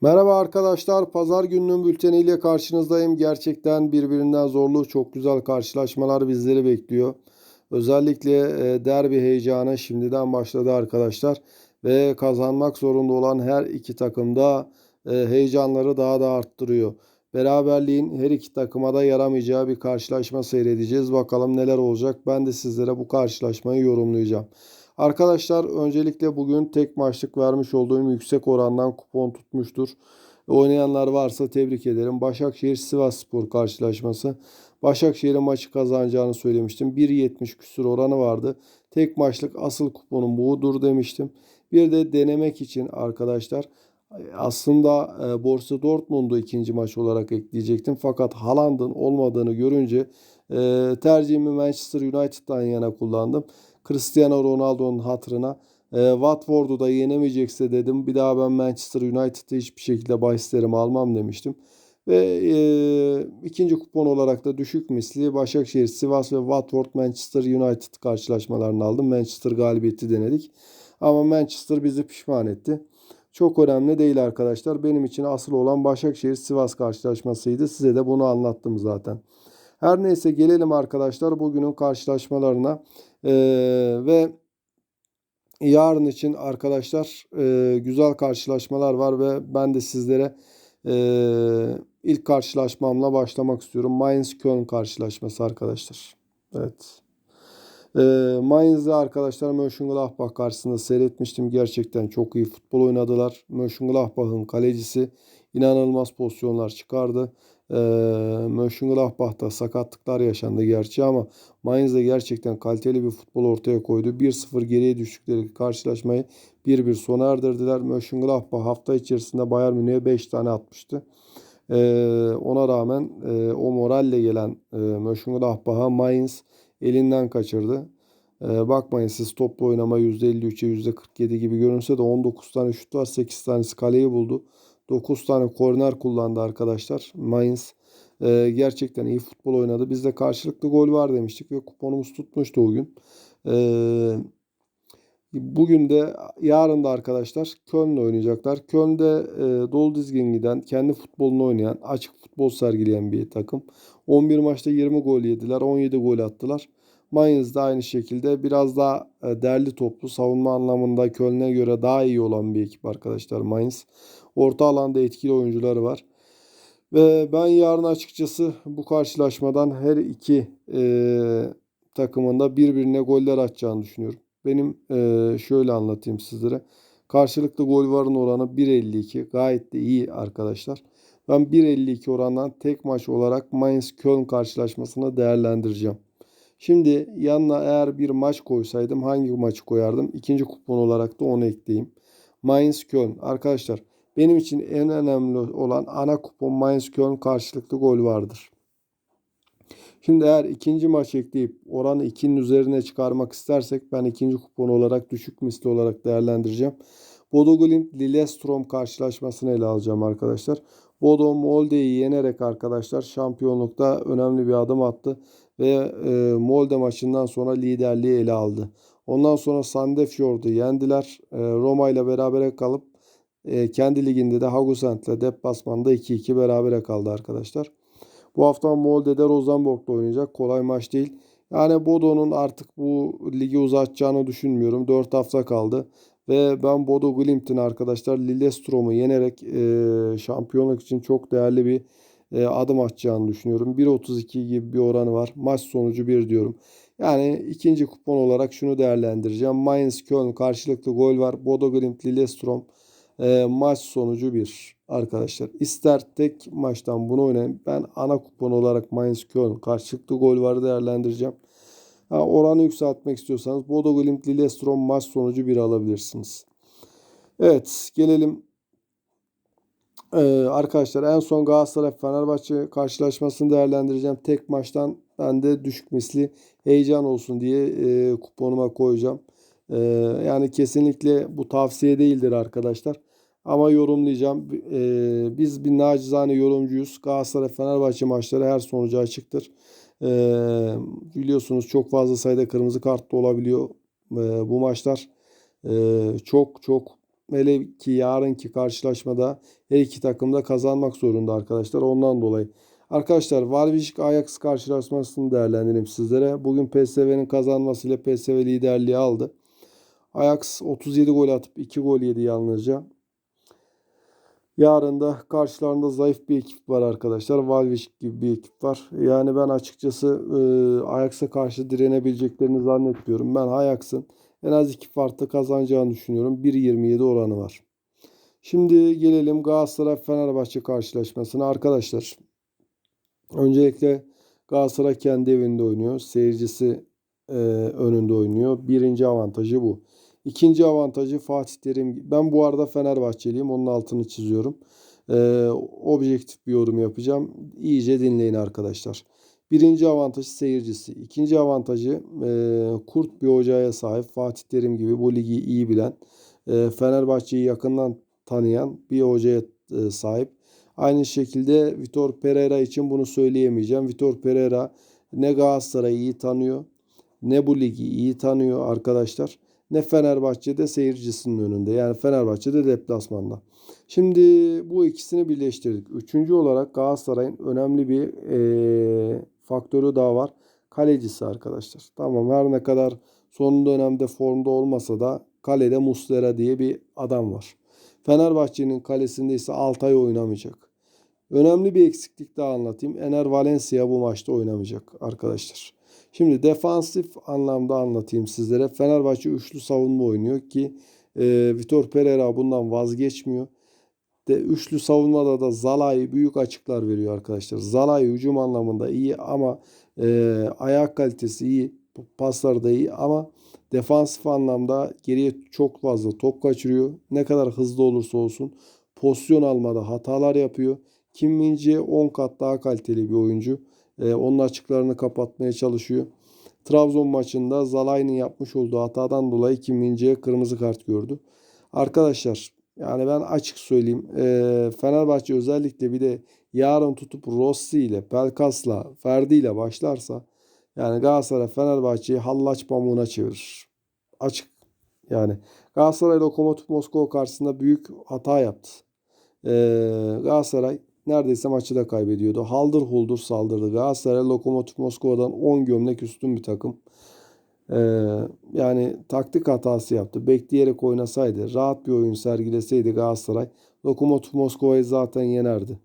Merhaba arkadaşlar. Pazar gününün bülteniyle karşınızdayım. Gerçekten birbirinden zorlu, çok güzel karşılaşmalar bizleri bekliyor. Özellikle e, derbi heyecanı şimdiden başladı arkadaşlar. Ve kazanmak zorunda olan her iki takım da e, heyecanları daha da arttırıyor. Beraberliğin her iki takıma da yaramayacağı bir karşılaşma seyredeceğiz. Bakalım neler olacak. Ben de sizlere bu karşılaşmayı yorumlayacağım. Arkadaşlar öncelikle bugün tek maçlık vermiş olduğum yüksek orandan kupon tutmuştur. Oynayanlar varsa tebrik ederim. Başakşehir Sivasspor karşılaşması. Başakşehir'in maçı kazanacağını söylemiştim. 1.70 küsur oranı vardı. Tek maçlık asıl kuponum budur demiştim. Bir de denemek için arkadaşlar aslında e, Borussia Dortmund'u ikinci maç olarak ekleyecektim. Fakat Haaland'ın olmadığını görünce e, tercihimi Manchester United'dan yana kullandım. Cristiano Ronaldo'nun hatırına. E, Watford'u da yenemeyecekse dedim. Bir daha ben Manchester United'ı hiçbir şekilde bahislerimi almam demiştim. Ve e, ikinci kupon olarak da düşük misli Başakşehir, Sivas ve Watford Manchester United karşılaşmalarını aldım. Manchester galibiyeti denedik. Ama Manchester bizi pişman etti. Çok önemli değil arkadaşlar. Benim için asıl olan Başakşehir Sivas karşılaşmasıydı. Size de bunu anlattım zaten. Her neyse gelelim arkadaşlar bugünün karşılaşmalarına. Ve yarın için arkadaşlar e, güzel karşılaşmalar var ve ben de sizlere e, ilk karşılaşmamla başlamak istiyorum. Mainz-Köln karşılaşması arkadaşlar. Evet. E, Mainz'de arkadaşlar Mönchengladbach karşısında seyretmiştim. Gerçekten çok iyi futbol oynadılar. Mönchengladbach'ın kalecisi inanılmaz pozisyonlar çıkardı. E, Mönchengladbach'ta sakatlıklar yaşandı gerçi ama Mainz de gerçekten kaliteli bir futbol ortaya koydu. 1-0 geriye düştükleri karşılaşmayı 1-1 sona erdirdiler. Mönchengladbach hafta içerisinde Bayern Münih'e 5 tane atmıştı. Ee, ona rağmen e, o moralle gelen e, Mönchengladbach'a Mainz elinden kaçırdı. Ee, bakmayın siz toplu oynama %53'e %47 gibi görünse de 19 tane şut var 8 tanesi kaleyi buldu. 9 tane korner kullandı arkadaşlar. Mainz e, gerçekten iyi futbol oynadı. Biz de karşılıklı gol var demiştik ve kuponumuz tutmuştu o gün. E, bugün de yarın da arkadaşlar Köln'le oynayacaklar. Köln'de e, dolu dizgin giden, kendi futbolunu oynayan, açık futbol sergileyen bir takım. 11 maçta 20 gol yediler, 17 gol attılar. Mainz de aynı şekilde biraz daha e, derli toplu savunma anlamında Köln'e göre daha iyi olan bir ekip arkadaşlar Mainz. Orta alanda etkili oyuncuları var. Ve ben yarın açıkçası bu karşılaşmadan her iki e, takımın birbirine goller atacağını düşünüyorum. Benim e, şöyle anlatayım sizlere. Karşılıklı gol varın oranı 1.52. Gayet de iyi arkadaşlar. Ben 1.52 orandan tek maç olarak Mainz-Köln karşılaşmasını değerlendireceğim. Şimdi yanına eğer bir maç koysaydım hangi maçı koyardım? İkinci kupon olarak da onu ekleyeyim. Mainz-Köln. Arkadaşlar benim için en önemli olan ana kupon Mainz Köln karşılıklı gol vardır. Şimdi eğer ikinci maç ekleyip oranı 2'nin üzerine çıkarmak istersek ben ikinci kupon olarak düşük misli olarak değerlendireceğim. Bodo Glimt Lillestrøm karşılaşmasını ele alacağım arkadaşlar. Bodo Molde'yi yenerek arkadaşlar şampiyonlukta önemli bir adım attı ve e, Molde maçından sonra liderliği ele aldı. Ondan sonra Sandefjord'u yendiler. E, Roma ile berabere kalıp e, kendi liginde de Hagusent'le deplasmanda 2-2 berabere kaldı arkadaşlar. Bu hafta Molde'de Rosenborg'da oynayacak. Kolay maç değil. Yani Bodo'nun artık bu ligi uzatacağını düşünmüyorum. 4 hafta kaldı. Ve ben Bodo Glimt'in arkadaşlar Lillestrøm'u yenerek e, şampiyonluk için çok değerli bir adım atacağını düşünüyorum. 1.32 gibi bir oranı var. Maç sonucu 1 diyorum. Yani ikinci kupon olarak şunu değerlendireceğim. Mainz Köln karşılıklı gol var. Bodo Glimt Lillestrøm e, maç sonucu 1 arkadaşlar. İster tek maçtan bunu oynayın. Ben ana kupon olarak Mainz Köln karşılıklı gol var değerlendireceğim. Ha, oranı yükseltmek istiyorsanız Bodo Glimt Lillestrøm maç sonucu 1 alabilirsiniz. Evet gelelim ee, arkadaşlar en son Galatasaray Fenerbahçe karşılaşmasını değerlendireceğim. Tek maçtan ben de düşük misli heyecan olsun diye e, kuponuma koyacağım. E, yani kesinlikle bu tavsiye değildir arkadaşlar. Ama yorumlayacağım. E, biz bir nacizane yorumcuyuz. Galatasaray Fenerbahçe maçları her sonucu açıktır. E, biliyorsunuz çok fazla sayıda kırmızı kart da olabiliyor e, bu maçlar. E, çok çok Hele ki yarınki karşılaşmada her iki takım da kazanmak zorunda arkadaşlar. Ondan dolayı. Arkadaşlar Valvişik Ajax karşılaşmasını değerlendireyim sizlere. Bugün PSV'nin kazanmasıyla PSV liderliği aldı. Ajax 37 gol atıp 2 gol yedi yalnızca. Yarın da karşılarında zayıf bir ekip var arkadaşlar. Valvişik gibi bir ekip var. Yani ben açıkçası e, Ajax'a karşı direnebileceklerini zannetmiyorum. Ben Ajax'ın en az iki farklı kazanacağını düşünüyorum. 1.27 oranı var. Şimdi gelelim Galatasaray Fenerbahçe karşılaşmasına arkadaşlar. Öncelikle Galatasaray kendi evinde oynuyor. Seyircisi e, önünde oynuyor. Birinci avantajı bu. İkinci avantajı Fatih Terim. Ben bu arada Fenerbahçeliyim. Onun altını çiziyorum. E, objektif bir yorum yapacağım. İyice dinleyin arkadaşlar. Birinci avantajı seyircisi. İkinci avantajı e, kurt bir hocaya sahip. Fatih Terim gibi bu ligi iyi bilen, e, Fenerbahçe'yi yakından tanıyan bir hocaya e, sahip. Aynı şekilde Vitor Pereira için bunu söyleyemeyeceğim. Vitor Pereira ne Galatasaray'ı iyi tanıyor, ne bu ligi iyi tanıyor arkadaşlar. Ne Fenerbahçe'de seyircisinin önünde. Yani Fenerbahçe'de deplasmanda. Şimdi bu ikisini birleştirdik. Üçüncü olarak Galatasaray'ın önemli bir e, faktörü daha var. Kalecisi arkadaşlar. Tamam her ne kadar son dönemde formda olmasa da kalede Muslera diye bir adam var. Fenerbahçe'nin kalesinde ise Altay oynamayacak. Önemli bir eksiklik daha anlatayım. Ener Valencia bu maçta oynamayacak arkadaşlar. Şimdi defansif anlamda anlatayım sizlere. Fenerbahçe üçlü savunma oynuyor ki e, Vitor Pereira bundan vazgeçmiyor. De üçlü savunmada da Zalai büyük açıklar veriyor arkadaşlar. Zalai hücum anlamında iyi ama e, ayak kalitesi iyi. Paslar da iyi ama defansif anlamda geriye çok fazla top kaçırıyor. Ne kadar hızlı olursa olsun pozisyon almada hatalar yapıyor. Kim Mince 10 kat daha kaliteli bir oyuncu. E, onun açıklarını kapatmaya çalışıyor. Trabzon maçında Zalai'nin yapmış olduğu hatadan dolayı Kim Mince'ye kırmızı kart gördü. Arkadaşlar yani ben açık söyleyeyim. E, Fenerbahçe özellikle bir de yarın tutup Rossi ile, Pelkas'la, Ferdi ile başlarsa yani Galatasaray Fenerbahçe'yi hallaç pamuğuna çevirir. Açık. Yani Galatasaray Lokomotiv Moskova karşısında büyük hata yaptı. Ee, Galatasaray neredeyse maçı da kaybediyordu. Haldır huldur saldırdı. Galatasaray Lokomotiv Moskova'dan 10 gömlek üstün bir takım. Ee, yani taktik hatası yaptı. Bekleyerek oynasaydı, rahat bir oyun sergileseydi Galatasaray Lokomotiv Moskova'yı zaten yenerdi.